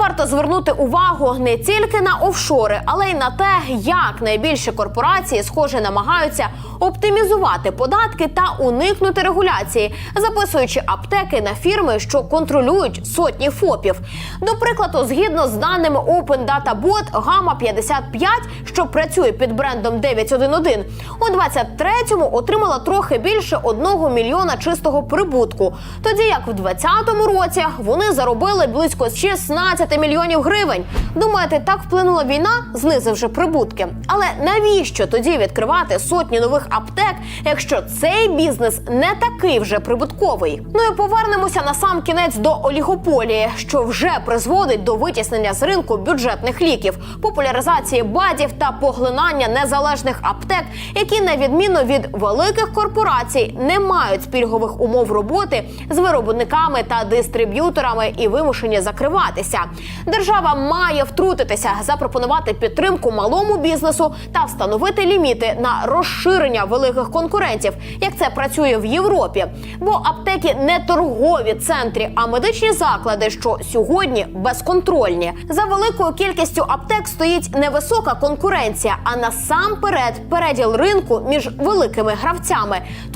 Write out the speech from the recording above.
Варто звернути увагу не тільки на офшори, але й на те, як найбільші корпорації, схоже, намагаються оптимізувати податки та уникнути регуляції, записуючи аптеки на фірми, що контролюють сотні ФОПів. До прикладу, згідно з даними Open Data Bot, Gamma 55, що працює під брендом 911, у 23-му отримала трохи більше 1 мільйона чистого прибутку. Тоді як в 20-му році вони заробили близько 16 мільйонів гривень. Думаєте, так вплинула війна, знизивши прибутки? Але навіщо тоді відкривати сотні нових аптек, якщо цей бізнес не такий вже прибутковий? Ну і повернемося на сам кінець до олігополії, що вже призводить до витіснення з ринку бюджетних ліків, популяризації бадів та поглинання незалежних аптек, які на відміну від великих корпорацій не мають спільгових умов роботи з виробниками та дистриб'юторами і вимушені закриватися. Держава має втрутитися, запропонувати підтримку малому бізнесу та встановити ліміти на розширення великих конкурентів, як це працює в Європі. Бо аптеки не торгові центрі, а медичні заклади, що сьогодні безконтрольні. За великою кількістю аптек стоїть невисока конкуренція, а насамперед переділ ринку між великими гравцями.